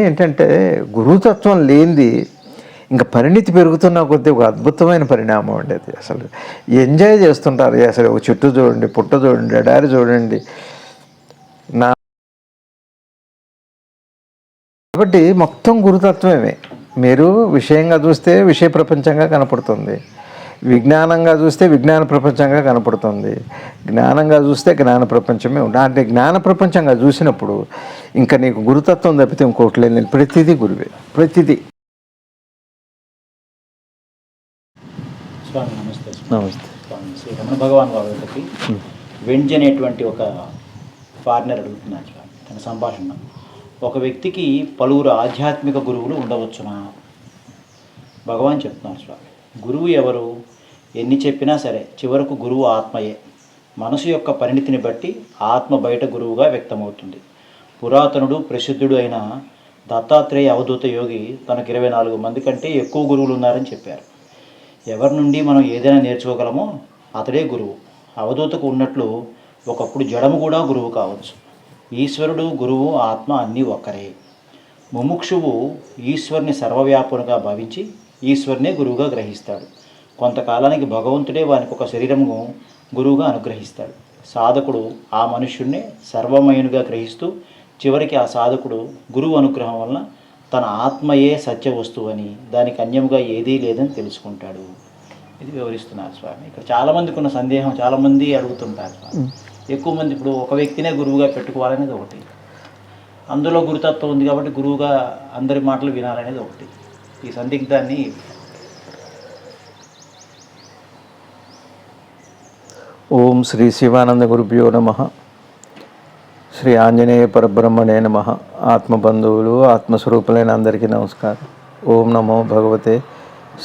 ఏంటంటే గురుతత్వం లేనిది ఇంకా పరిణితి పెరుగుతున్న కొద్దీ ఒక అద్భుతమైన పరిణామం అండి అది అసలు ఎంజాయ్ చేస్తుంటారు. అసలు ఒక చెట్టు చూడండి పుట్ట చూడండి ఎడారి చూడండి. నా కాబట్టి మొత్తం గురుతత్వమే. మీరు విషయంగా చూస్తే విషయ ప్రపంచంగా కనపడుతుంది. విజ్ఞానంగా చూస్తే విజ్ఞాన ప్రపంచంగా కనపడుతుంది. జ్ఞానంగా చూస్తే జ్ఞాన ప్రపంచమే ఉంటుంది అంటే జ్ఞాన ప్రపంచంగా చూసినప్పుడు ఇంకా నీకు గురుతత్వం తప్పితే ఇంకోటి లేదు. ప్రతిదీ గురువే. ప్రతిదీ. స్వామి నమస్తే. స్వామి. నమస్తే. స్వామి శ్రీ రమణ భగవాన్ వెంజ్ అనేటువంటి ఒక ఫారినర్ అడుగుతున్నాను స్వామి తన సంభాషణ ఒక వ్యక్తికి పలువురు ఆధ్యాత్మిక గురువులు ఉండవచ్చునా? భగవాన్ చెప్తున్నారు స్వామి. గురువు ఎవరు? ఎన్ని చెప్పినా సరే చివరకు గురువు ఆత్మయే. మనసు యొక్క పరిణితిని బట్టి ఆత్మ బయట గురువుగా వ్యక్తమవుతుంది. పురాతనుడు ప్రసిద్ధుడు అయిన దత్తాత్రేయ అవధూత యోగి తనకు ఇరవై నాలుగు మంది కంటే ఎక్కువ గురువులు ఉన్నారని చెప్పారు. ఎవరి నుండి మనం ఏదైనా నేర్చుకోగలమో అతడే గురువు. అవధూతకు ఉన్నట్లు ఒకప్పుడు జడము కూడా గురువు కావచ్చు. ఈశ్వరుడు గురువు ఆత్మ అన్నీ ఒక్కరే. ముముక్షువు ఈశ్వరుని సర్వవ్యాపునిగా భావించి ఈశ్వరునే గురువుగా గ్రహిస్తాడు. కొంతకాలానికి భగవంతుడే వానికి ఒక శరీరము గురువుగా అనుగ్రహిస్తాడు. సాధకుడు ఆ మనుష్యుణ్ణి సర్వమయునిగా గ్రహిస్తూ చివరికి ఆ సాధకుడు గురువు అనుగ్రహం వలన తన ఆత్మయే సత్య వస్తువు అని దానికి అన్యముగా ఏదీ లేదని తెలుసుకుంటాడు. ఇది వివరిస్తున్నారు స్వామి. ఇక్కడ చాలామందికి ఉన్న సందేహం చాలామంది అడుగుతుంటారు స్వామి. ఎక్కువ మంది ఇప్పుడు ఒక వ్యక్తినే గురువుగా పెట్టుకోవాలనేది ఒకటి. అందులో గురుతత్వం ఉంది కాబట్టి గురువుగా అందరి మాటలు వినాలనేది ఒకటి. ఈ సందిగ్ధాన్ని ఓం శ్రీ శివానంద గురుభ్యో నమ. శ్రీ ఆంజనేయ పరబ్రహ్మణే నమ. ఆత్మబంధువులు ఆత్మస్వరూపులైన అందరికీ నమస్కారం. ఓం నమో భగవతే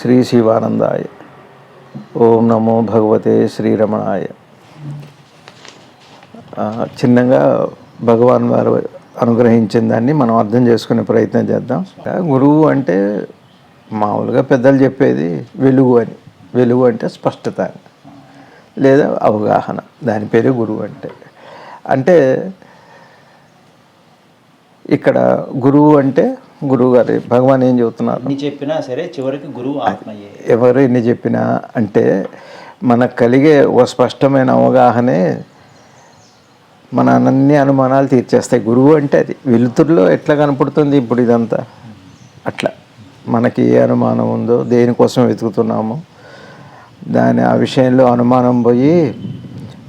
శ్రీ శివానందాయ. ఓం నమో భగవతే శ్రీరమణాయ చిన్నగా భగవాన్ వారు అనుగ్రహించిన దాన్ని మనం అర్థం చేసుకునే ప్రయత్నం చేద్దాం. గురువు అంటే మామూలుగా పెద్దలు చెప్పేది వెలుగు అని. వెలుగు అంటే స్పష్టత అని. లేదా అవగాహన. దాని పేరే గురువు అంటే. అంటే ఇక్కడ గురువు అంటే గురువు గారు భగవాన్ ఏం చెబుతున్నారు? చెప్పినా సరే చివరికి గురువు ఆత్మయే. ఎవరు ఎన్ని చెప్పినా అంటే మనకు కలిగే ఓ స్పష్టమైన అవగాహనే మన అన్ని అనుమానాలు తీర్చేస్తాయి. గురువు అంటే అది. వెలుతురులో ఎట్లా కనపడుతుంది ఇప్పుడు ఇదంతా? అట్లా. మనకి ఏ అనుమానం ఉందో దేనికోసం వెతుకుతున్నామో దాని ఆ విషయంలో అనుమానం పోయి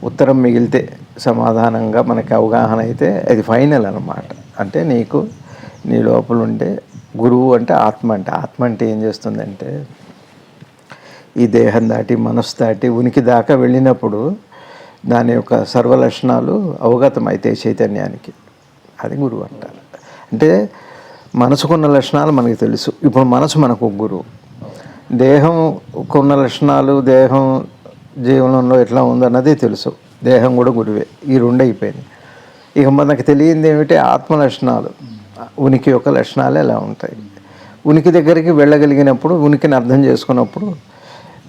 ఉత్తరం మిగిలితే సమాధానంగా మనకి అవగాహన అయితే అది ఫైనల్ అనమాట అంటే నీకు నీ లోపల ఉండే గురువు అంటే ఆత్మ అంటే ఆత్మ అంటే ఏం చేస్తుందంటే ఈ దేహం దాటి మనసు దాటి ఉనికి దాకా వెళ్ళినప్పుడు దాని యొక్క సర్వలక్షణాలు అయితే చైతన్యానికి. అది గురువు అంటారు. అంటే మనసుకున్న లక్షణాలు మనకి తెలుసు. ఇప్పుడు మనసు మనకు గురువు. దేహం లక్షణాలు దేహం జీవనంలో ఎట్లా ఉందన్నది తెలుసు. దేహం కూడా గురువే ఈ రెండు అయిపోయింది. ఇక మనకు తెలియంది ఏమిటి? ఆత్మ లక్షణాలు. ఉనికి యొక్క లక్షణాలు ఎలా ఉంటాయి? ఉనికి దగ్గరికి వెళ్ళగలిగినప్పుడు ఉనికిని అర్థం చేసుకున్నప్పుడు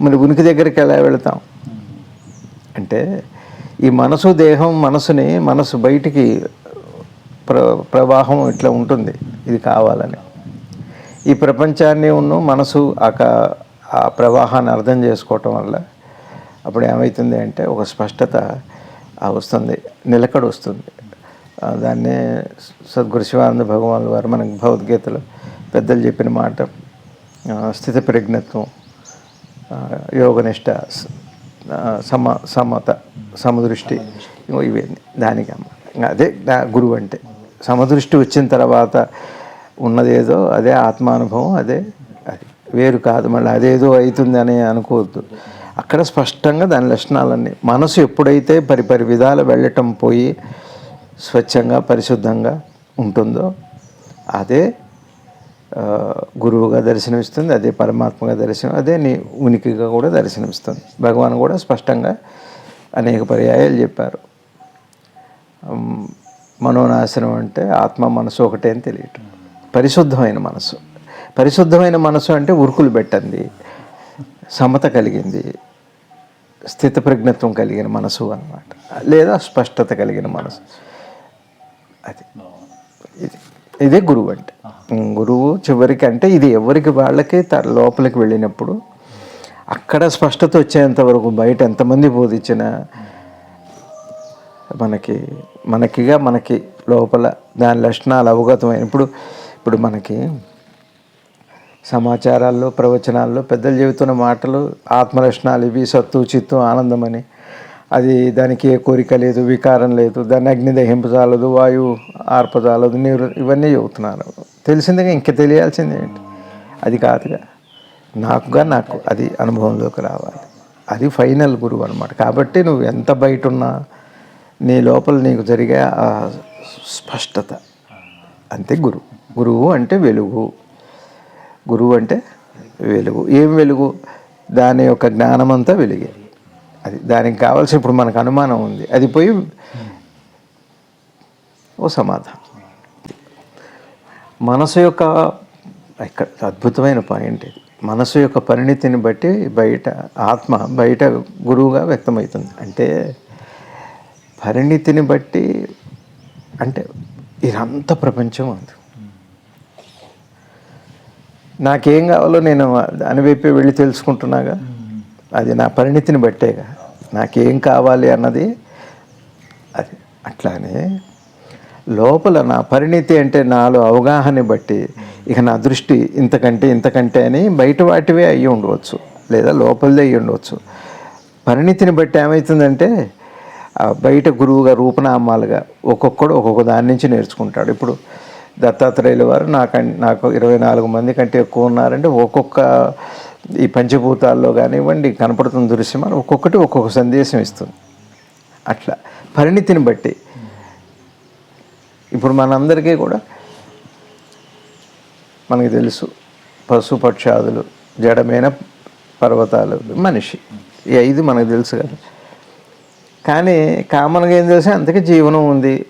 మరి ఉనికి దగ్గరికి ఎలా వెళతాం? అంటే ఈ మనసు దేహం మనసుని మనసు బయటికి ప్ర ప్రవాహం ఇట్లా ఉంటుంది. ఇది కావాలని. ఈ ప్రపంచాన్ని ఉన్న మనసు ఆ ఆ ప్రవాహాన్ని అర్థం చేసుకోవటం వల్ల అప్పుడు ఏమవుతుంది అంటే ఒక స్పష్టత వస్తుంది నిలకడ వస్తుంది. దాన్నే సద్గురు శివానంద భగవాన్ వారు మనకు భగవద్గీతలో పెద్దలు చెప్పిన మాట స్థిత ప్రజ్ఞత్వం యోగనిష్ట సమ సమత సమదృష్టి ఇవి ఇవన్నీ దానికి అమ్మ అదే నా గురువు అంటే. సమదృష్టి వచ్చిన తర్వాత ఉన్నదేదో అదే ఆత్మానుభవం అదే అది. వేరు కాదు మళ్ళీ అదేదో అవుతుంది అని అనుకోవద్దు. అక్కడ స్పష్టంగా దాని లక్షణాలన్నీ. మనసు ఎప్పుడైతే పరిపరి విధాలు వెళ్ళటం పోయి స్వచ్ఛంగా పరిశుద్ధంగా ఉంటుందో అదే గురువుగా దర్శనమిస్తుంది అదే పరమాత్మగా దర్శనం అదే నీ ఉనికిగా కూడా దర్శనమిస్తుంది. భగవాన్ కూడా స్పష్టంగా అనేక పర్యాయాలు చెప్పారు. మనోనాశనం అంటే ఆత్మ మనసు ఒకటే అని తెలియటం. పరిశుద్ధమైన మనసు. పరిశుద్ధమైన మనసు అంటే ఉరుకులు పెట్టండి. సమత కలిగింది. స్థితప్రజ్ఞత్వం కలిగిన మనసు అన్నమాట. లేదా స్పష్టత కలిగిన మనసు. అది. ఇది ఇదే గురువు అంటే. గురువు చివరికి అంటే ఇది ఎవరికి వాళ్ళకి త లోపలికి వెళ్ళినప్పుడు అక్కడ స్పష్టత వచ్చేంత వరకు బయట ఎంతమంది బోధించినా మనకి మనకిగా మనకి లోపల దాని లక్షణాలు అవగతమైన ఇప్పుడు ఇప్పుడు మనకి సమాచారాల్లో ప్రవచనాల్లో పెద్దలు చెబుతున్న మాటలు ఆత్మలక్షణాలు ఇవి సత్తు చిత్తు ఆనందం అని. అది దానికి ఏ కోరిక లేదు వికారం లేదు దాన్ని అగ్ని దహింపజాలదు వాయువు ఆర్పజాలదు నీరు ఇవన్నీ చెబుతున్నారు. తెలిసిందిగా ఇంక తెలియాల్సింది ఏంటి? అది కాదుగా. నాకుగా నాకు అది అనుభవంలోకి రావాలి. అది ఫైనల్ గురువు అనమాట కాబట్టి నువ్వు ఎంత బయట ఉన్నా నీ లోపల నీకు జరిగే ఆ స్పష్టత. అంతే గురువు. గురువు అంటే వెలుగు. గురువు అంటే వెలుగు. ఏం వెలుగు? దాని యొక్క జ్ఞానం అంతా వెలిగే. అది దానికి కావాల్సిన ఇప్పుడు మనకు అనుమానం ఉంది. అది పోయి ఓ సమాధానం. మనసు యొక్క ఇక్కడ అద్భుతమైన పాయింట్ ఇది మనసు యొక్క పరిణితిని బట్టి బయట ఆత్మ బయట గురువుగా వ్యక్తమవుతుంది. అంటే పరిణితిని బట్టి అంటే ఇదంతా ప్రపంచం ఉంది. నాకేం కావాలో నేను దాని వైపే వెళ్ళి తెలుసుకుంటున్నాగా. అది నా పరిణితిని బట్టేగా. నాకేం కావాలి అన్నది అది. అట్లానే లోపల నా పరిణితి అంటే నాలో అవగాహన బట్టి ఇక నా దృష్టి ఇంతకంటే ఇంతకంటే అని బయట వాటివే అయ్యి ఉండవచ్చు. లేదా లోపలదే అయ్యి ఉండవచ్చు. పరిణితిని బట్టి ఏమవుతుందంటే బయట గురువుగా రూపనామాలుగా ఒక్కొక్కడు ఒక్కొక్క దాని నుంచి నేర్చుకుంటాడు. ఇప్పుడు దత్తాత్రేయుల వారు నాకు నాకు ఇరవై నాలుగు మంది కంటే ఎక్కువ ఉన్నారంటే ఒక్కొక్క ఈ పంచభూతాల్లో కానివ్వండి కనపడుతున్న దృశ్యం అని ఒక్కొక్కటి ఒక్కొక్క సందేశం ఇస్తుంది. అట్లా పరిణితిని బట్టి. ఇప్పుడు మనందరికీ కూడా మనకి తెలుసు పశు పక్షాదులు జడమైన పర్వతాలు మనిషి. ఈ ఐదు మనకు తెలుసు కదా. కానీ కామన్గా ఏం తెలుసు? అంతకే జీవనం ఉంది.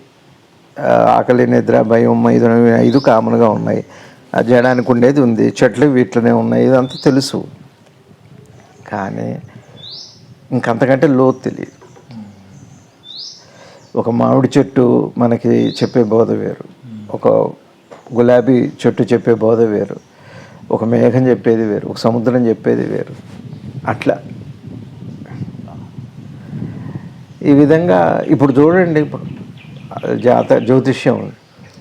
ఆకలి నిద్ర భయం ఇది ఐదు కామన్గా ఉన్నాయి. ఆ జడానికి ఉండేది ఉంది. చెట్లు వీటిలోనే ఉన్నాయి. ఇదంతా తెలుసు. కానీ ఇంకంతకంటే లోతు తెలియదు ఒక మామిడి చెట్టు మనకి చెప్పే బోధ వేరు. ఒక గులాబీ చెట్టు చెప్పే బోధ వేరు. ఒక మేఘం చెప్పేది వేరు. ఒక సముద్రం చెప్పేది వేరు. అట్లా. ఈ విధంగా ఇప్పుడు చూడండి ఇప్పుడు జాత జ్యోతిష్యం ఉంది.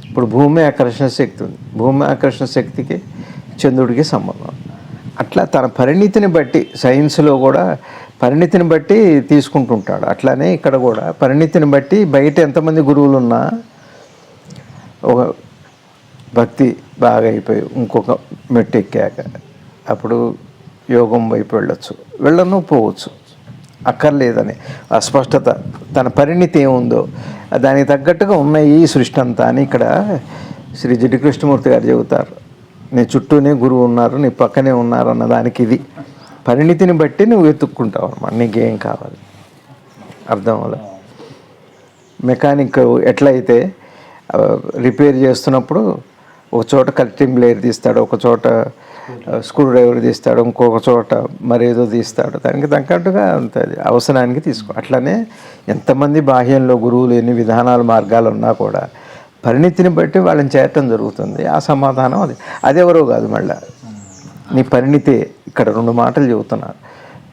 ఇప్పుడు భూమి ఆకర్షణ శక్తి ఉంది. భూమి ఆకర్షణ శక్తికి చంద్రుడికి సంబంధం అట్లా తన పరిణితిని బట్టి సైన్స్లో కూడా పరిణితిని బట్టి తీసుకుంటుంటాడు. అట్లానే ఇక్కడ కూడా పరిణితిని బట్టి బయట ఎంతమంది గురువులు ఉన్నా ఒక భక్తి బాగా అయిపోయి ఇంకొక మెట్టు ఎక్కాక అప్పుడు యోగం వైపు వెళ్ళొచ్చు. వెళ్ళను పోవచ్చు. అక్కర్లేదని. అస్పష్టత. తన పరిణితి ఏముందో. దానికి తగ్గట్టుగా ఉన్నాయి ఈ సృష్టి అంతా అని ఇక్కడ శ్రీ జడి కృష్ణమూర్తి గారు చెబుతారు. నీ చుట్టూనే గురువు ఉన్నారు నీ పక్కనే ఉన్నారు అన్న దానికి ఇది. పరిణితిని బట్టి నువ్వు వెతుక్కుంటావు అనమాట నీకేం కావాలి? అర్థం వల్ల మెకానిక్ ఎట్లయితే రిపేర్ చేస్తున్నప్పుడు ఒక చోట కటింగ్ బ్లేర్ తీస్తాడు ఒక చోట స్క్రూ డ్రైవర్ తీస్తాడు ఇంకొక చోట మరేదో తీస్తాడు. దానికి తగ్గట్టుగా అంత అవసరానికి తీసుకో. అట్లనే ఎంతమంది బాహ్యంలో గురువులు ఎన్ని విధానాలు మార్గాలు ఉన్నా కూడా పరిణితిని బట్టి వాళ్ళని చేరటం జరుగుతుంది. ఆ సమాధానం అది. అదెవరో కాదు మళ్ళీ. నీ పరిణితి ఇక్కడ రెండు మాటలు చెబుతున్నారు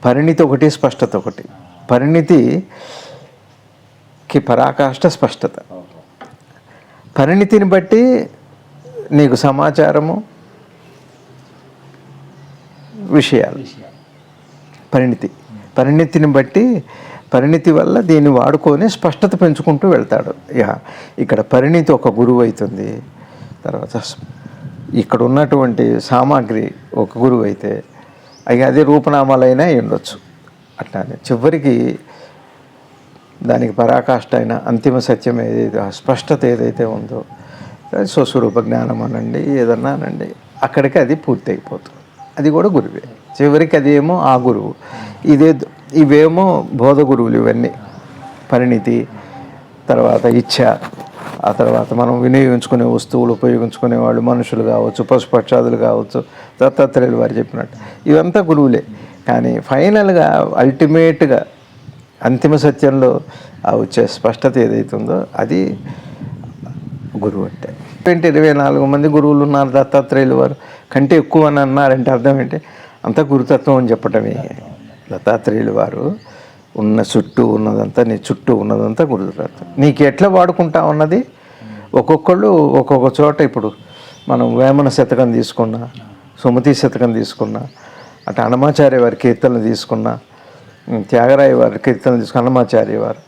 పరిణితి ఒకటి స్పష్టత ఒకటి. పరిణితికి పరాకాష్ట స్పష్టత. పరిణితిని బట్టి నీకు సమాచారము విషయాలు. పరిణితి. పరిణితిని బట్టి పరిణితి వల్ల దీన్ని వాడుకొని స్పష్టత పెంచుకుంటూ వెళ్తాడు. ఇక ఇక్కడ పరిణితి ఒక గురువు అవుతుంది తర్వాత ఇక్కడ ఉన్నటువంటి సామాగ్రి ఒక గురువు అయితే అవి అదే రూపనామాలైనా అయి ఉండొచ్చు. అట్లానే చివరికి దానికి పరాకాష్ట అయిన అంతిమ సత్యం ఏదైతే స్పష్టత ఏదైతే ఉందో స్వస్వరూప జ్ఞానం అనండి ఏదన్నా అనండి అక్కడికి అది పూర్తి అయిపోతుంది అది కూడా గురువే. చివరికి అదేమో ఆ గురువు. ఇదే ఇవేమో బోధ గురువులు ఇవన్నీ. పరిణితి తర్వాత ఇచ్ఛ ఆ తర్వాత మనం వినియోగించుకునే వస్తువులు ఉపయోగించుకునే వాళ్ళు మనుషులు కావచ్చు పశుపక్షాదులు కావచ్చు దత్తాత్రేయులు వారు చెప్పినట్టు. ఇవంతా గురువులే. కానీ ఫైనల్గా అల్టిమేట్గా అంతిమ సత్యంలో ఆ వచ్చే స్పష్టత ఏదైతుందో అది గురువు అంటే. ఏంటి ఇరవై నాలుగు మంది గురువులు ఉన్నారు దత్తాత్రేయులు వారు. కంటే ఎక్కువ అని అన్నారంటే అర్థం ఏంటి? అంతా గురుతత్వం అని చెప్పటమే దత్తాత్రేయులు వారు ఉన్న చుట్టూ ఉన్నదంతా నీ చుట్టూ ఉన్నదంతా గురుతత్వం. నీకు ఎట్లా వాడుకుంటా ఉన్నది ఒక్కొక్కళ్ళు ఒక్కొక్క చోట ఇప్పుడు మనం వేమన శతకం తీసుకున్నా సుమతి శతకం తీసుకున్నా అటు అన్నమాచార్య వారి కీర్తనలు తీసుకున్నా త్యాగరాయ వారి కీర్తనలు తీసుకున్న అన్నమాచార్య వారు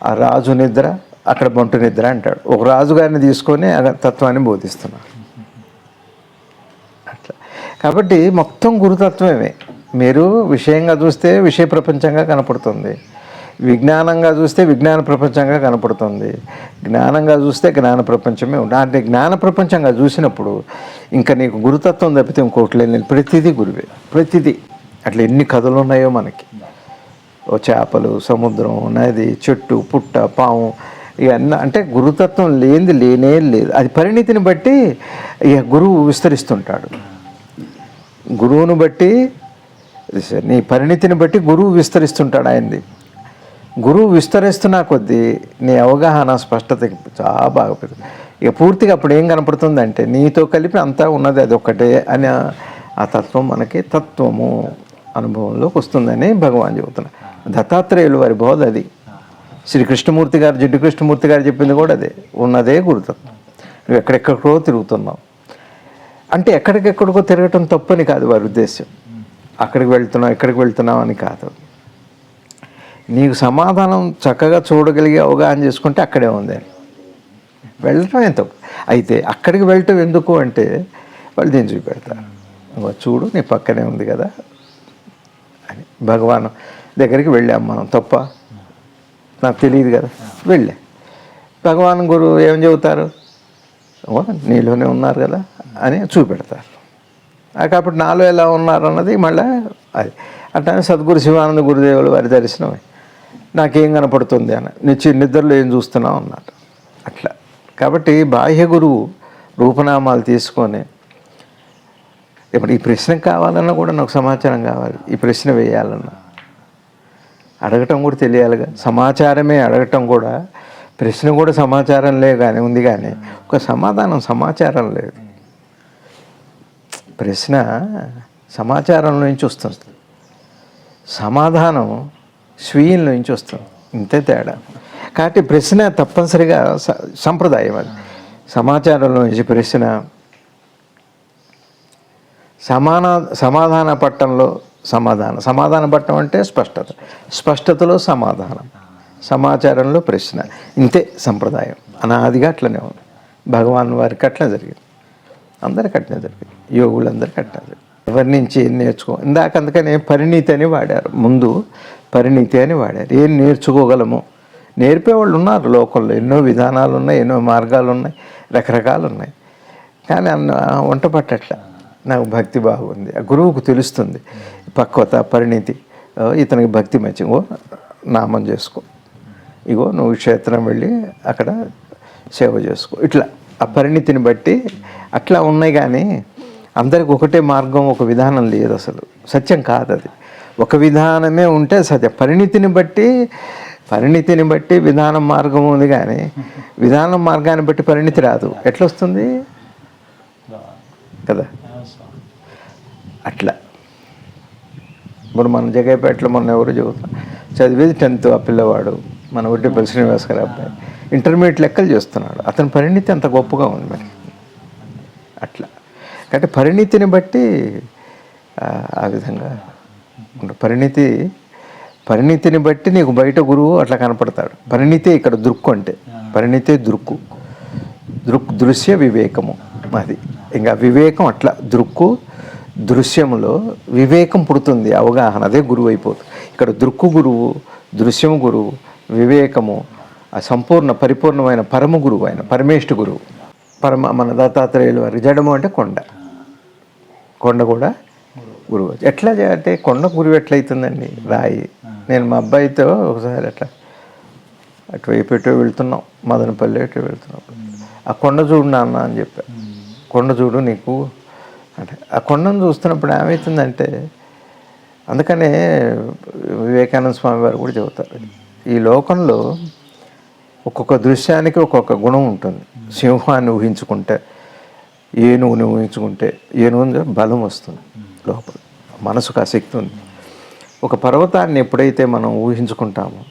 ఆ రాజు నిద్ర అక్కడ బొంటు నిద్ర అంటాడు. ఒక రాజుగారిని తీసుకొని తత్వాన్ని బోధిస్తున్నాడు అట్లా. కాబట్టి మొత్తం గురుతత్వమే. మీరు విషయంగా చూస్తే విషయ ప్రపంచంగా కనపడుతుంది. విజ్ఞానంగా చూస్తే విజ్ఞాన ప్రపంచంగా కనపడుతుంది. జ్ఞానంగా చూస్తే జ్ఞాన ప్రపంచమే ఉంటుంది అంటే జ్ఞాన ప్రపంచంగా చూసినప్పుడు ఇంకా నీకు గురుతత్వం తప్పితే ఇంకోటి లేదు. ప్రతిదీ గురువే. ప్రతిదీ. అట్లా ఎన్ని కథలు ఉన్నాయో మనకి. ఓ చేపలు సముద్రం నది చెట్టు పుట్ట పాము ఇవన్నీ అంటే గురుతత్వం లేనిది లేనే లేదు. అది పరిణితిని బట్టి ఇక గురువు విస్తరిస్తుంటాడు. గురువును బట్టి నీ పరిణితిని బట్టి గురువు విస్తరిస్తుంటాడు ఆయనది. గురువు విస్తరిస్తున్న కొద్దీ నీ అవగాహన స్పష్టత చాలా బాగా పెరుగుతుంది. ఇక పూర్తిగా అప్పుడు ఏం కనపడుతుందంటే నీతో కలిపి అంతా ఉన్నది అది ఒకటే అని ఆ- ఆ తత్వం మనకి తత్వము అనుభవంలోకి వస్తుందని భగవాన్ చెబుతున్నారు. దత్తాత్రేయులు వారి బోధ అది. శ్రీ కృష్ణమూర్తి గారు జిడ్డు కృష్ణమూర్తి గారు చెప్పింది కూడా అదే. ఉన్నదే గురుతత్వం నువ్వు ఎక్కడెక్కడికో తిరుగుతున్నావు. అంటే ఎక్కడికెక్కడికో తిరగటం తప్పని కాదు వారి ఉద్దేశం అక్కడికి వెళ్తున్నావు ఎక్కడికి వెళ్తున్నావు అని కాదు. నీకు సమాధానం చక్కగా చూడగలిగే అవగాహన చేసుకుంటే అక్కడే ఉంది అని. వెళ్ళటం ఎంత అయితే అక్కడికి వెళ్ళటం ఎందుకు అంటే వాళ్ళు దీన్ని చూపెడతారు చూడు నీ పక్కనే ఉంది కదా అని. భగవాన్ దగ్గరికి వెళ్ళాం మనం తప్ప నాకు తెలియదు కదా. వెళ్ళే. భగవాన్ గురువు ఏం చెబుతారు? నీలోనే ఉన్నారు కదా అని చూపెడతారు. కాబట్టి నాలో ఎలా ఉన్నారు అన్నది మళ్ళీ అది. అట్లానే సద్గురు శివానంద గురుదేవులు వారి దర్శనమే. నాకేం కనపడుతుంది అని నిచ్చి నిద్రలో ఏం చూస్తున్నావు అన్నారు అట్లా. కాబట్టి బాహ్య గురువు రూపనామాలు తీసుకొని ఇప్పుడు ఈ ప్రశ్న కావాలన్నా కూడా నాకు సమాచారం కావాలి. ఈ ప్రశ్న వేయాలన్నా. అడగటం కూడా తెలియాలిగా సమాచారమే అడగటం కూడా. ప్రశ్న కూడా సమాచారం లే కానీ ఉంది కానీ ఒక సమాధానం సమాచారం లేదు. ప్రశ్న సమాచారం నుంచి వస్తుంది. సమాధానం స్వీయం నుంచి వస్తుంది. ఇంతే తేడా. కాబట్టి ప్రశ్న తప్పనిసరిగా సంప్రదాయం అది. సమాచారంలో నుంచి ప్రశ్న. సమాన సమాధాన పట్టంలో సమాధానం. సమాధాన పట్టం అంటే స్పష్టత. స్పష్టతలో సమాధానం. సమాచారంలో ప్రశ్న. ఇంతే సంప్రదాయం. అనాదిగా అట్లనే ఉంది. భగవాన్ వారికి అట్లా జరిగింది. అందరికి అట్లనే జరిగింది. యోగులందరికీ అట్లా జరిగింది. ఎవరి నుంచి ఏం నేర్చుకో ఇందాక అందుకనే పరిణితి అని వాడారు. ముందు పరిణితి అని వాడారు. ఏం నేర్చుకోగలము? నేర్పేవాళ్ళు ఉన్నారు లోకల్లో ఎన్నో విధానాలు ఉన్నాయి ఎన్నో మార్గాలు ఉన్నాయి రకరకాలు ఉన్నాయి కానీ అన్న వంట పట్టట్ల నాకు భక్తి బాగుంది. ఆ గురువుకు తెలుస్తుంది పక్వత పరిణితి. ఇతనికి భక్తి మంచి ఓ నామం చేసుకో. ఇగో నువ్వు క్షేత్రం వెళ్ళి అక్కడ సేవ చేసుకో. ఇట్లా. ఆ పరిణితిని బట్టి అట్లా ఉన్నాయి కానీ అందరికి ఒకటే మార్గం ఒక విధానం లేదు అసలు. సత్యం కాదు అది. ఒక విధానమే ఉంటే సత్యం. పరిణితిని బట్టి పరిణితిని బట్టి విధానం మార్గం ఉంది కానీ విధానం మార్గాన్ని బట్టి పరిణితి రాదు. ఎట్లా వస్తుంది కదా. అట్లా. ఇప్పుడు మన జగైపేటలో మొన్న ఎవరు చదువుతాం చదివేది టెన్త్ ఆ పిల్లవాడు మన ఒడ్డిపల్లి శ్రీనివాస్ గారి అబ్బాయి. ఇంటర్మీడియట్ లెక్కలు చేస్తున్నాడు. అతని పరిణితి అంత గొప్పగా ఉంది మరి. అట్లా. కాబట్టి పరిణితిని బట్టి ఆ, విధంగా పరిణితి పరిణితిని బట్టి నీకు బయట గురువు అట్లా కనపడతాడు. పరిణితే ఇక్కడ దృక్కు అంటే. పరిణితే దృక్కు. దృక్ దృశ్య వివేకము. అది. ఇంకా వివేకం అట్లా. దృక్కు దృశ్యములో వివేకం పుడుతుంది అవగాహన. అదే గురువు అయిపోతుంది ఇక్కడ దృక్కు గురువు దృశ్యము గురువు వివేకము ఆ సంపూర్ణ పరిపూర్ణమైన పరమ గురువు ఆయన పరమేష్ఠ గురువు. పరమ మన దత్తాత్రేయులు వారి జడము అంటే కొండ. కొండ కూడా గురువు. ఎట్లా అంటే కొండ గురువు ఎట్లయితుందండి? రాయి. నేను మా అబ్బాయితో ఒకసారి అట్లా అటువైపు ఎటో వెళ్తున్నాం. మదనపల్లి ఎటు వెళ్తున్నాం. ఆ కొండ చూడు నాన్న అని చెప్పా. కొండ చూడు నీకు అంటే ఆ కొండను చూస్తున్నప్పుడు ఏమవుతుందంటే అందుకనే వివేకానంద స్వామి వారు కూడా చెబుతారు. ఈ లోకంలో ఒక్కొక్క దృశ్యానికి ఒక్కొక్క గుణం ఉంటుంది. సింహాన్ని ఊహించుకుంటే ఏనుగుని ఊహించుకుంటే ఏనుగు బలం వస్తుంది లోపల. మనసుకు ఆసక్తి ఉంది. ఒక పర్వతాన్ని ఎప్పుడైతే మనం ఊహించుకుంటామో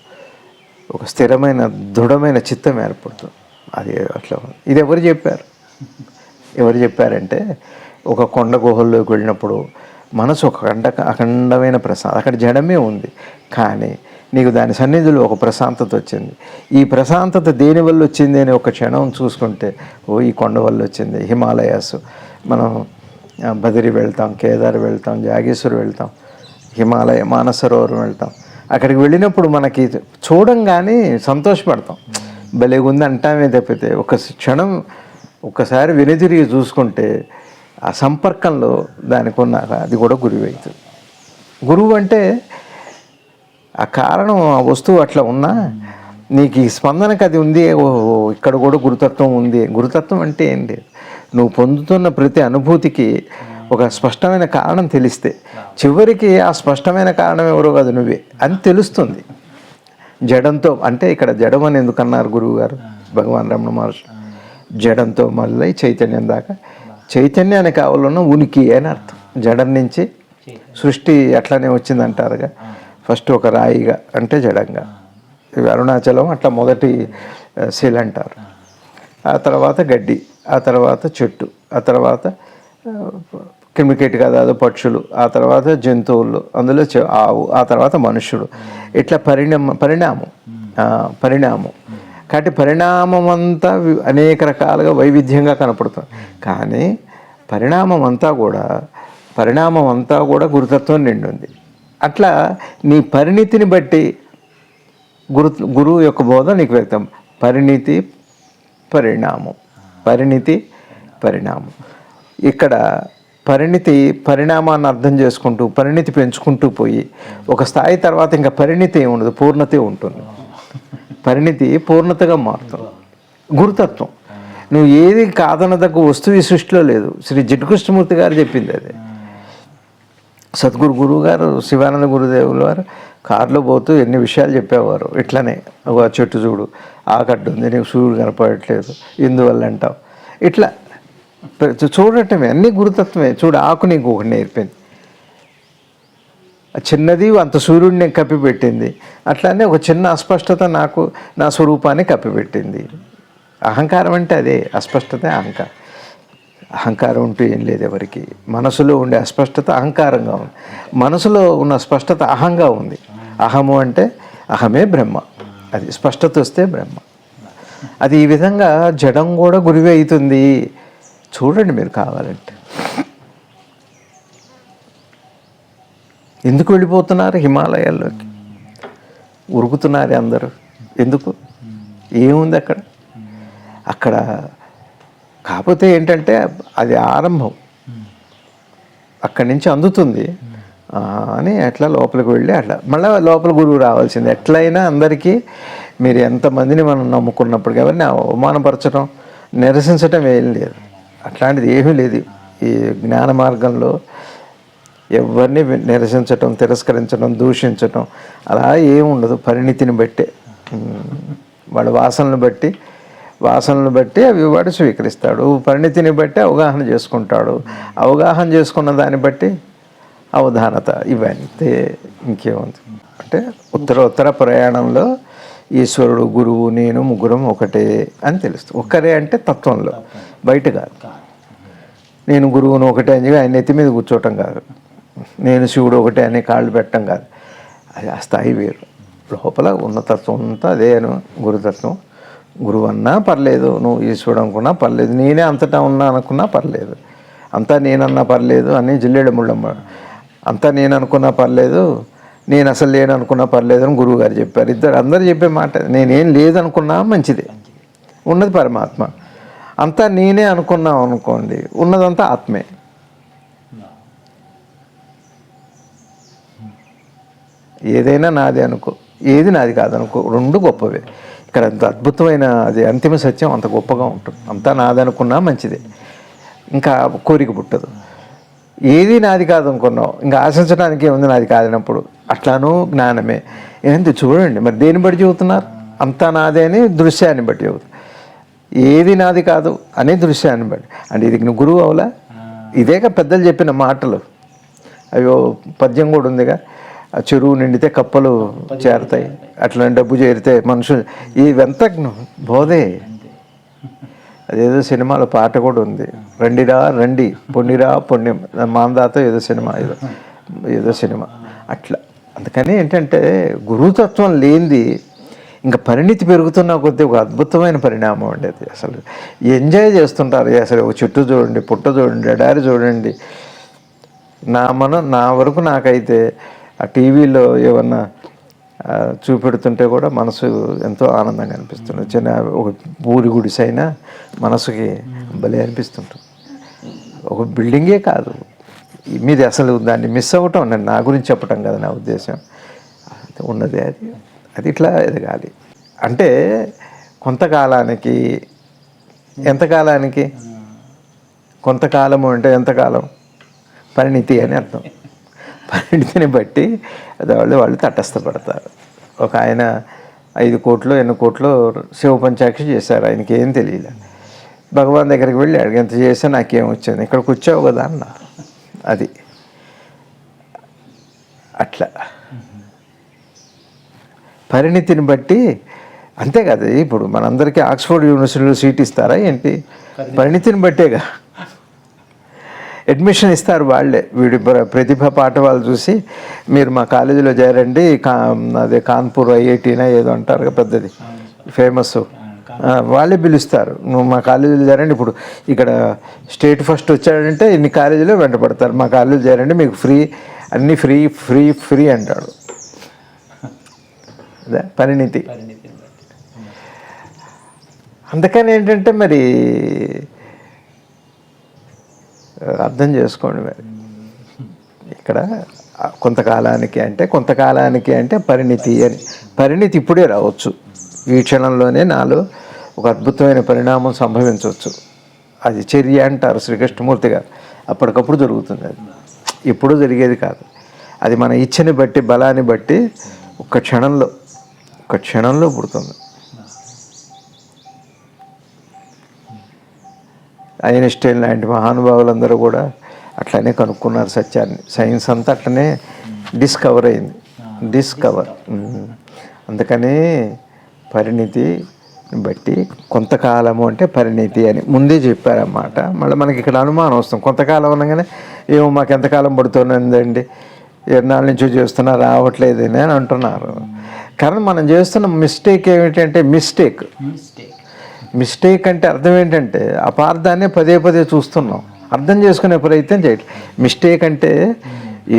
ఒక స్థిరమైన దృఢమైన చిత్తం ఏర్పడుతుంది. అది అట్లా ఇది ఎవరు చెప్పారు? ఎవరు చెప్పారంటే ఒక కొండ గుహల్లోకి వెళ్ళినప్పుడు మనసు ఒక అఖండ అఖండమైన ప్రశాంత అక్కడ జడమే ఉంది. కానీ నీకు దాని సన్నిధిలో ఒక ప్రశాంతత వచ్చింది. ఈ ప్రశాంతత దేని వల్ల వచ్చింది అని ఒక క్షణం చూసుకుంటే ఓ ఈ కొండ వల్ల వచ్చింది. హిమాలయాస్ మనం బదిరి వెళ్తాం కేదార్ వెళ్తాం జాగేశ్వర్ వెళ్తాం హిమాలయ మానసరోవరం వెళ్తాం. అక్కడికి వెళ్ళినప్పుడు మనకి చూడంగానే సంతోషపడతాం. భలేగుంది అంటామే తప్పితే ఒక క్షణం ఒక్కసారి వెనుదిరిగి చూసుకుంటే ఆ సంపర్కంలో దానికి ఉన్న అది కూడా గురువు అవుతుంది గురువు అంటే ఆ కారణం ఆ వస్తువు అట్లా ఉన్నా నీకు ఈ స్పందనకు అది ఉంది ఓ ఇక్కడ కూడా గురుతత్వం ఉంది. గురుతత్వం అంటే ఏం లేదు. నువ్వు పొందుతున్న ప్రతి అనుభూతికి ఒక స్పష్టమైన కారణం తెలిస్తే చివరికి ఆ స్పష్టమైన కారణం ఎవరో కాదు నువ్వే అని తెలుస్తుంది. జడంతో అంటే ఇక్కడ జడం అని ఎందుకన్నారు గురువు గారు? భగవాన్ రమణ మహర్షి. జడంతో మళ్ళీ చైతన్యం దాకా చైతన్యానికి కావాలన్న ఉనికి అని అర్థం. జడం నుంచి సృష్టి అట్లానే వచ్చింది అంటారుగా ఫస్ట్ ఒక రాయిగా అంటే జడంగా. ఇవి అరుణాచలం అట్లా మొదటి శిల అంటారు. ఆ. తర్వాత గడ్డి ఆ తర్వాత చెట్టు ఆ తర్వాత క్రిమికేట్ కదా అదో పక్షులు ఆ తర్వాత జంతువులు అందులో ఆవు ఆ తర్వాత మనుష్యుడు ఇట్లా పరిణామ పరిణామం. పరిణామం. కాబట్టి పరిణామం అంతా అనేక రకాలుగా వైవిధ్యంగా కనపడుతుంది. కానీ పరిణామం అంతా కూడా పరిణామం అంతా కూడా గురుతత్వం నిండుంది అట్లా నీ పరిణితిని బట్టి గురు గురువు యొక్క బోధ నీకు వ్యక్తం. పరిణితి పరిణామం. పరిణితి పరిణామం. ఇక్కడ పరిణితి పరిణామాన్ని అర్థం చేసుకుంటూ పరిణితి పెంచుకుంటూ పోయి ఒక స్థాయి తర్వాత ఇంకా పరిణితి ఉండదు పూర్ణతే ఉంటుంది. పరిణితి పూర్ణతగా మారుతుంది గురుతత్వం. నువ్వు ఏది కాదనదగ్గ వస్తువు ఈ సృష్టిలో లేదు. శ్రీ జిడ్కృష్ణమూర్తి గారు చెప్పింది అది. సద్గురు గురువు గారు శివానంద గురుదేవులు వారు కారులో పోతూ ఎన్ని విషయాలు చెప్పేవారు. ఇట్లనే ఒక చెట్టు చూడు ఆకట్టు ఉంది నీకు సూర్యుడు కనపడట్లేదు ఇందువల్ల అంటావు. ఇట్లా చూడటమే అన్ని గురుతత్వమే. చూడు ఆకు నీకు ఒకటి నేర్పింది. చిన్నది అంత సూర్యుడిని కప్పిపెట్టింది. అట్లానే ఒక చిన్న అస్పష్టత నాకు నా స్వరూపాన్ని కప్పిపెట్టింది. అహంకారం అంటే అదే అస్పష్టత అహంకారం. అహంకారం ఉంటూ ఏం లేదు ఎవరికి. మనసులో ఉండే అస్పష్టత అహంకారంగా ఉంది. మనసులో ఉన్న స్పష్టత అహంగా ఉంది. అహము అంటే అహమే బ్రహ్మ. అది స్పష్టత వస్తే బ్రహ్మ. అది ఈ విధంగా జడం కూడా గురివే అవుతుంది. చూడండి మీరు కావాలంటే. ఎందుకు వెళ్ళిపోతున్నారు హిమాలయాల్లోకి? ఉరుకుతున్నారు అందరూ. ఎందుకు? ఏముంది అక్కడ? అక్కడ కాకపోతే ఏంటంటే అది ఆరంభం. అక్కడి నుంచి అందుతుంది అని అట్లా లోపలికి వెళ్ళి అట్లా. మళ్ళీ లోపల గురువు రావాల్సింది. ఎట్లయినా అందరికీ మీరు ఎంతమందిని మనం నమ్ముకున్నప్పటికీ ఎవరిని అవమానపరచడం నిరసించడం ఏం లేదు. అట్లాంటిది ఏమీ లేదు. ఈ జ్ఞాన మార్గంలో ఎవరిని నిరసించటం తిరస్కరించడం దూషించటం అలా ఏముండదు. పరిణితిని బట్టే. వాడు వాసనను బట్టి వాసనలు బట్టి అవి వాడు స్వీకరిస్తాడు. పరిణితిని బట్టి అవగాహన చేసుకుంటాడు. అవగాహన చేసుకున్న దాన్ని బట్టి అవధానత ఇవంతే ఇంకేముంది? అంటే ఉత్తర ఉత్తర ప్రయాణంలో ఈశ్వరుడు గురువు నేను ముగ్గురం ఒకటే అని తెలుస్తుంది. ఒక్కరే అంటే తత్వంలో. బయట కాదు. నేను గురువును ఒకటే అని చెప్పి ఆయన నెత్తి మీద కూర్చోవటం కాదు. నేను శివుడు ఒకటే అని కాళ్ళు పెట్టడం కాదు. అది ఆ స్థాయి వేరు. లోపల ఉన్న తత్వం అంతా అదేను గురుతత్వం. గురువు అన్నా పర్లేదు నువ్వు ఈశ్వరుడు అనుకున్నా పర్లేదు నేనే అంతటా ఉన్నా అనుకున్నా పర్లేదు. అంతా నేనన్నా పర్లేదు అని జిల్లేడు ముళ్ళమ్మ. అంతా నేను అనుకున్నా పర్లేదు నేను అసలు లేను అనుకున్నా పర్లేదు అని గురువు గారు చెప్పారు. ఇద్దరు అందరు చెప్పే మాట నేనేం లేదనుకున్నా మంచిది. ఉన్నది పరమాత్మ. అంతా నేనే అనుకున్నాం అనుకోండి ఉన్నదంతా ఆత్మే. ఏదైనా నాదే అనుకో ఏది నాది కాదనుకో రెండు గొప్పవే. ఇక్కడ అంత అద్భుతమైన అది అంతిమ సత్యం అంత గొప్పగా ఉంటుంది. అంతా నాది అనుకున్నా మంచిదే. ఇంకా కోరిక పుట్టదు. ఏది నాది కాదనుకున్నావు ఇంకా ఆశించడానికి ఏముంది నాది కాదనప్పుడు? అట్లానూ జ్ఞానమే. ఏంటి చూడండి మరి దేని బట్టి చెబుతున్నారు? అంతా నాదే అని దృశ్యాన్ని బట్టి చెబుతారు ఏది నాది కాదు అని దృశ్యాన్ని బట్టి. అంటే ఇది నువ్వు గురువు అవులా? ఇదేగా పెద్దలు చెప్పిన మాటలు. అయ్యో పద్యం కూడా ఉందిగా. ఆ చెరువు నిండితే కప్పలు చేరతాయి. అట్లా డబ్బు చేరితే మనుషులు ఇవంతా బోధే. అదేదో సినిమాలో పాట కూడా ఉంది. రండిరా రండి పొండిరా పుణ్యం మాందాత ఏదో సినిమా ఏదో ఏదో సినిమా. అట్లా. అందుకని ఏంటంటే గురుతత్వం లేనిది ఇంకా పరిణితి పెరుగుతున్న కొద్దీ ఒక అద్భుతమైన పరిణామం అండి అది. అసలు ఎంజాయ్ చేస్తుంటారు. అసలు ఒక చెట్టు చూడండి పుట్ట చూడండి ఎడారి చూడండి. నా మనం నా వరకు నాకైతే ఆ టీవీలో ఏమన్నా చూపెడుతుంటే కూడా మనసు ఎంతో ఆనందంగా అనిపిస్తుంది. చిన్న ఒక ఊరి గుడిసైనా మనసుకి భలే అనిపిస్తుంటుంది. ఒక బిల్డింగే కాదు. మీది అసలు దాన్ని మిస్ అవ్వటం నేను నా గురించి చెప్పటం కదా నా ఉద్దేశం. ఉన్నది ఉన్నదే అది. అది ఇట్లా ఎదగాలి. అంటే కొంతకాలానికి ఎంతకాలానికి? కొంతకాలము అంటే ఎంతకాలం? పరిణితి అని అర్థం. పరిణితిని బట్టి వాళ్ళు వాళ్ళు తటస్థపడతారు. ఒక ఆయన ఐదు కోట్లు ఎన్ని కోట్లు శివ పంచాక్షి చేశారు. ఆయనకి ఏం తెలియదు భగవాన్ దగ్గరికి వెళ్ళి అడిగి ఎంత చేస్తే నాకేం వచ్చింది? ఇక్కడికి వచ్చావు కదా అన్నారు అది. అట్లా. పరిణితిని బట్టి అంతే కదా. ఇప్పుడు మనందరికీ ఆక్స్ఫోర్డ్ యూనివర్సిటీలో సీట్ ఇస్తారా ఏంటి? పరిణితిని బట్టేగా. అడ్మిషన్ ఇస్తారు వాళ్ళే. వీడి ప్ర- ప్రతిభ పాట వాళ్ళు చూసి మీరు మా కాలేజీలో చేరండి కా అదే కాన్పూర్ ఐఐటీనా ఏదో అంటారు పెద్దది ఫేమస్. వాళ్ళే పిలుస్తారు. నువ్వు మా కాలేజీలో చేరండి ఇప్పుడు ఇక్కడ స్టేట్ ఫస్ట్ వచ్చాడంటే ఇన్ని కాలేజీలో వెంట పడతారు. మా కాలేజీలో చేరండి మీకు ఫ్రీ అన్నీ ఫ్రీ ఫ్రీ ఫ్రీ అంటాడు. అదే పరిణితి. అందుకని ఏంటంటే మరి అర్థం చేసుకోండి మరి. ఇక్కడ కొంతకాలానికి అంటే కొంతకాలానికి అంటే పరిణితి అని. పరిణితి ఇప్పుడే రావచ్చు. ఈ క్షణంలోనే నాలో ఒక అద్భుతమైన పరిణామం సంభవించవచ్చు. అది చర్య అంటారు శ్రీకృష్ణమూర్తి గారు. అప్పటికప్పుడు జరుగుతుంది అది. ఎప్పుడూ జరిగేది కాదు. అది మన ఇచ్చని బట్టి బలాన్ని బట్టి ఒక క్షణంలో ఒక క్షణంలో పుడుతుంది. ఐన్స్టైన్ లాంటి మహానుభావులందరూ కూడా అట్లనే కనుక్కున్నారు సత్యాన్ని. సైన్స్ అంతా అట్లనే డిస్కవర్ అయింది. డిస్కవర్. అందుకని పరిణితి బట్టి కొంతకాలము అంటే పరిణితి అని ముందే చెప్పారన్నమాట. మళ్ళీ మనకి ఇక్కడ అనుమానం వస్తుంది. కొంతకాలం అనగానే ఏమో మాకు ఎంతకాలం పడుతుందండి? ఎన్నాళ్ళ నుంచో చేస్తున్నా రావట్లేదని అని అంటున్నారు. కానీ మనం చేస్తున్న మిస్టేక్ ఏమిటంటే మిస్టేక్. మిస్టేక్. మిస్టేక్ అంటే అర్థం ఏంటంటే అపార్థాన్ని పదే పదే చూస్తున్నాం. అర్థం చేసుకునే ప్రయత్నం చేయట్లేదు మిస్టేక్ అంటే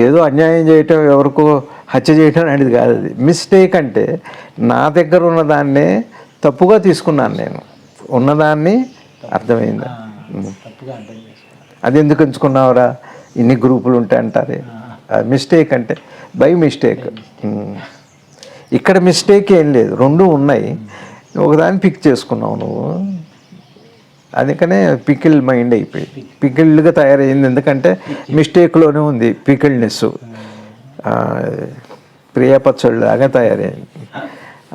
ఏదో అన్యాయం చేయటం ఎవరికో హత్య చేయటం అనేది కాదు అది. మిస్టేక్ అంటే నా దగ్గర ఉన్నదాన్నే తప్పుగా తీసుకున్నాను నేను. ఉన్నదాన్ని అర్థమైందా? అది ఎందుకు ఎంచుకున్నావురా? ఇన్ని గ్రూపులు ఉంటాయి అంటారే. మిస్టేక్ అంటే బై మిస్టేక్. ఇక్కడ మిస్టేక్ ఏం లేదు. రెండు ఉన్నాయి. ఒకదాన్ని పిక్ చేసుకున్నావు నువ్వు. అందుకనే పికిల్ మైండ్ అయిపోయింది. పికిల్డ్గా తయారైంది. ఎందుకంటే మిస్టేక్లోనే ఉంది పికిల్నెస్ ప్రియపచ్చళ్ళలాగా తయారైంది.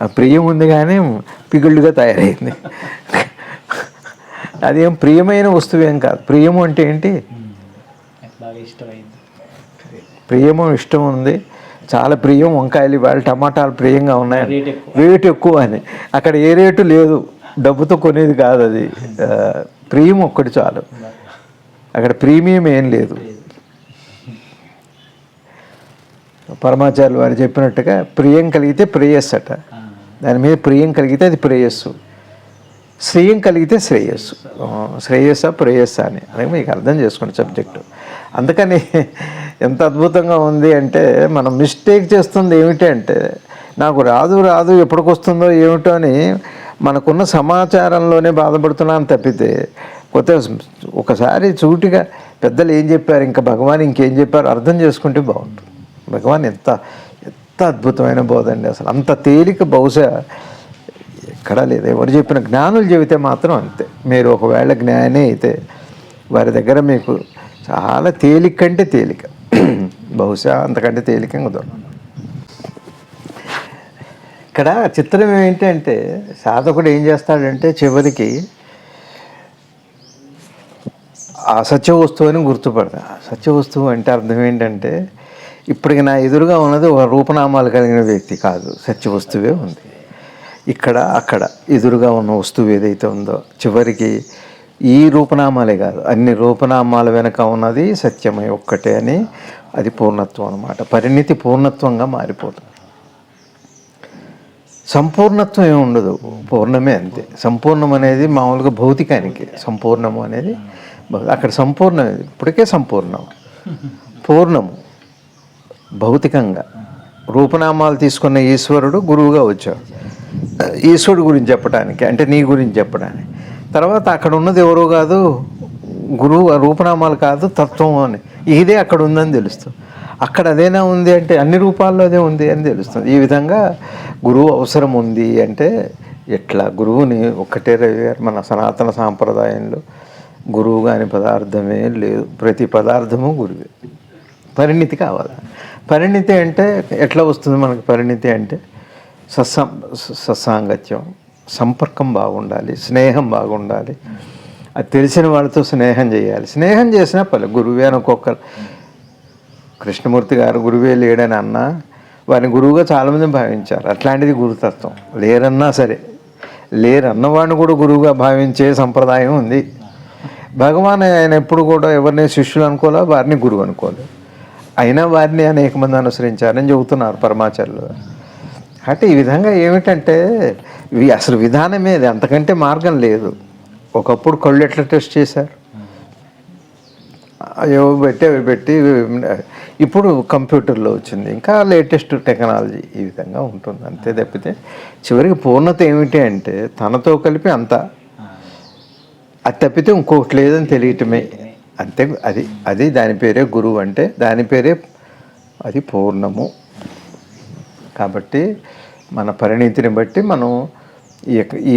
ఆ ప్రియం ఉంది కానీ పికిల్డ్గా తయారైంది. అదేం ప్రియమైన వస్తువేం కాదు. ప్రియము అంటే ఏంటి? ప్రియము ఇష్టం ఉంది. చాలా ప్రియం వంకాయలు ఇవాళ టమాటాలు ప్రియంగా ఉన్నాయి. రేట్ ఎక్కువ. అని. అక్కడ ఏ రేటు లేదు. డబ్బుతో కొనేది కాదు అది. ప్రియం ఒక్కటి చాలు. అక్కడ ప్రీమియం ఏం లేదు. పరమాచార్యులు వారు చెప్పినట్టుగా ప్రియం కలిగితే ప్రేయస్ అట దాని మీద ప్రియం కలిగితే అది ప్రేయస్సు. శ్రేయం కలిగితే శ్రేయస్సు. శ్రేయస్సా ప్రేయస్సా అని. అలాగే మీకు అర్థం చేసుకోండి సబ్జెక్టు. అందుకని ఎంత అద్భుతంగా ఉంది అంటే మనం మిస్టేక్ చేస్తుంది ఏమిటి అంటే నాకు రాదు రాదు ఎప్పటికొస్తుందో ఏమిటో అని మనకున్న సమాచారంలోనే బాధపడుతున్నాను తప్పితే కొత్త ఒకసారి చూటిగా పెద్దలు ఏం చెప్పారు ఇంకా భగవాన్ ఇంకేం చెప్పారు అర్థం చేసుకుంటే బాగుంటుంది. భగవాన్ ఎంత ఎంత అద్భుతమైన బోధ అండి అసలు. అంత తేలిక బహుశా ఎక్కడా లేదు. ఎవరు చెప్పిన జ్ఞానులు చెబితే మాత్రం అంతే. మీరు ఒకవేళ జ్ఞానే అయితే వారి దగ్గర మీకు చాలా తేలిక కంటే తేలిక. బహుశా అంతకంటే తేలిక కుదరదు ఇక్కడ చిత్రం ఏంటంటే సాధకుడు ఏం చేస్తాడంటే చివరికి ఆ సత్య వస్తువుని గుర్తుపడతా ఆ సత్య వస్తువు అంటే అర్థం ఏంటంటే ఇప్పటికి నా ఎదురుగా ఉన్నది ఒక రూపనామాలు కలిగిన వ్యక్తి కాదు. సత్య వస్తువే ఉంది. ఇక్కడ అక్కడ ఎదురుగా ఉన్న వస్తువు ఏదైతే ఉందో చివరికి ఈ రూపనామాలే కాదు అన్ని రూపనామాల వెనక ఉన్నది సత్యమై ఒక్కటే అని అది పూర్ణత్వం అనమాట పరిణితి పూర్ణత్వంగా మారిపోతుంది. సంపూర్ణత్వం ఏమి ఉండదు పూర్ణమే అంతే. సంపూర్ణం అనేది మామూలుగా భౌతికానికి సంపూర్ణము అనేది అక్కడ సంపూర్ణం ఇప్పటికే సంపూర్ణం. పూర్ణము. భౌతికంగా. రూపనామాలు తీసుకున్న ఈశ్వరుడు గురువుగా వచ్చాడు. ఈశ్వరుడు గురించి చెప్పడానికి అంటే నీ గురించి చెప్పడానికి తర్వాత అక్కడ ఉన్నది ఎవరో కాదు గురువు రూపనామాలు కాదు తత్వం అని. ఇదే అక్కడ ఉందని తెలుస్తుంది అక్కడ అదేనా ఉంది అంటే అన్ని రూపాల్లో అదే ఉంది అని తెలుస్తుంది ఈ విధంగా గురువు అవసరం ఉంది అంటే ఎట్లా? గురువుని ఒక్కటే రవి గారు మన సనాతన సాంప్రదాయంలో గురువు కాని పదార్థమే లేదు. ప్రతి పదార్థము గురువే. పరిణితి కావాలి? పరిణితి అంటే ఎట్లా వస్తుంది మనకి పరిణితి అంటే సత్సం సత్సాంగత్యం. సంపర్కం బాగుండాలి స్నేహం బాగుండాలి. అది తెలిసిన వాళ్ళతో స్నేహం చేయాలి. స్నేహం చేసినా పలు గురువే అని ఒక్కొక్కరు కృష్ణమూర్తి గారు గురువే లేడని అన్నా వారిని గురువుగా చాలామంది భావించారు. అట్లాంటిది గురుతత్వం. లేరన్నా సరే. లేరన్నవాడిని కూడా గురువుగా భావించే సంప్రదాయం ఉంది. భగవాన్ ఆయన ఎప్పుడు కూడా ఎవరిని శిష్యులు అనుకోలే వారిని గురువు అనుకోలేదు అయినా వారిని అనేక మంది అనుసరించారని చెబుతున్నారు పరమాచార్యులు. అంటే ఈ విధంగా ఏమిటంటే అసలు విధానమే అది. అంతకంటే మార్గం లేదు. ఒకప్పుడు కళ్ళు ఎట్లా టెస్ట్ చేశారు? ఏవో పెట్టి అవి పెట్టి ఇప్పుడు కంప్యూటర్లో వచ్చింది. ఇంకా లేటెస్ట్ టెక్నాలజీ ఈ విధంగా ఉంటుంది. అంతే తప్పితే చివరికి పూర్ణత ఏమిటి అంటే తనతో కలిపి అంత. అది తప్పితే ఇంకొకటి లేదని తెలియటమే. అంతే అది అది దాని పేరే గురువు అంటే దాని పేరే అది పూర్ణము. కాబట్టి మన పరిణితిని బట్టి మనం ఈ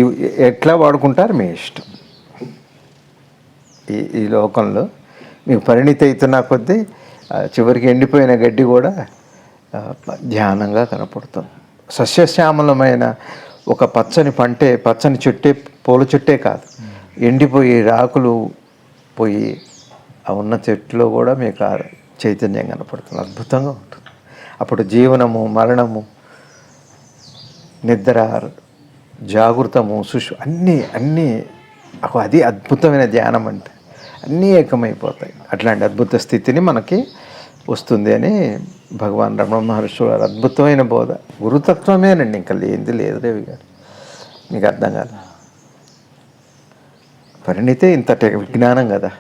ఎట్లా వాడుకుంటారు? మీ ఇష్టం. ఈ ఈ లోకంలో మీకు పరిణితి అవుతున్న కొద్దీ చివరికి ఎండిపోయిన గడ్డి కూడా ధ్యానంగా కనపడుతుంది. సస్యశ్యామలమైన ఒక పచ్చని పంటే పచ్చని చెట్టే పూల చెట్టే కాదు. ఎండిపోయి రాకులు పోయి ఆ ఉన్న చెట్టులో కూడా మీకు ఆ చైతన్యం కనపడుతుంది. అద్భుతంగా ఉంటుంది. అప్పుడు జీవనము మరణము నిద్ర జాగృతము సుషు అన్నీ అన్నీ అది అద్భుతమైన ధ్యానం అంటే అన్నీ ఏకమైపోతాయి. అట్లాంటి అద్భుత స్థితిని మనకి వస్తుంది అని భగవాన్ రమణ మహర్షి గారు అద్భుతమైన బోధ. గురుతత్వమేనండి ఇంకా లేనిది లేదు రేవి గారు. మీకు అర్థం కాదు పరిణితే ఇంత విజ్ఞానం కదా.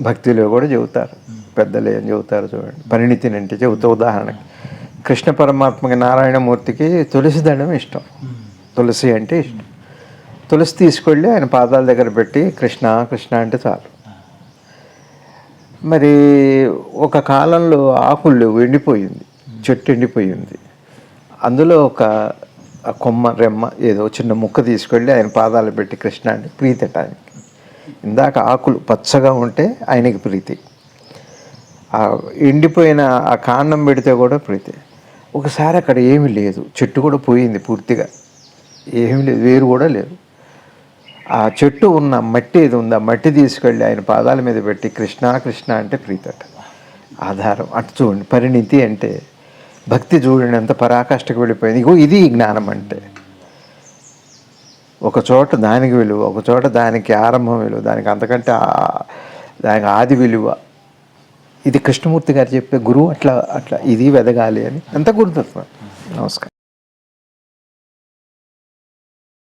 భక్తిలో కూడా చెబుతారు. పెద్దలు ఏం చెబుతారు చూడండి. పరిణితిని అంటే చెబుతా ఉదాహరణకి కృష్ణ పరమాత్మకి నారాయణమూర్తికి తులసి దండం ఇష్టం. తులసి అంటే ఇష్టం. తులసి తీసుకెళ్ళి ఆయన పాదాల దగ్గర పెట్టి కృష్ణ కృష్ణ అంటే చాలు. మరి ఒక కాలంలో ఆకులు ఎండిపోయింది చెట్టు ఎండిపోయింది. అందులో ఒక కొమ్మ రెమ్మ ఏదో చిన్న ముక్క తీసుకెళ్ళి ఆయన పాదాలు పెట్టి కృష్ణ అంటే ప్రీతి అంటే ఆయనకి ఇందాక ఆకులు పచ్చగా ఉంటే ఆయనకి ప్రీతి. ఆ ఎండిపోయిన ఆ కాండం పెడితే కూడా ప్రీతి ఒకసారి అక్కడ ఏమీ లేదు. చెట్టు కూడా పోయింది పూర్తిగా. ఏమీ లేదు. వేరు కూడా లేదు. ఆ చెట్టు ఉన్న మట్టి ఏది ఉందా ఆ మట్టి తీసుకెళ్ళి ఆయన పాదాల మీద పెట్టి కృష్ణ కృష్ణ అంటే ప్రీతట. ఆధారం. అటు చూడండి. పరిణితి అంటే భక్తి చూడండి. ఎంత పరాకాష్ఠకు వెళ్ళిపోయింది. ఇగో ఇది జ్ఞానం అంటే. ఒక చోట దానికి విలువ ఒక చోట దానికి ఆరంభం విలువ దానికి అంతకంటే దానికి ఆది విలువ. ఇది కృష్ణమూర్తి గారు చెప్పే గురువు అట్లా అట్లా ఇది వెదగాలి అని. అంత గురుతత్వం. నమస్కారం.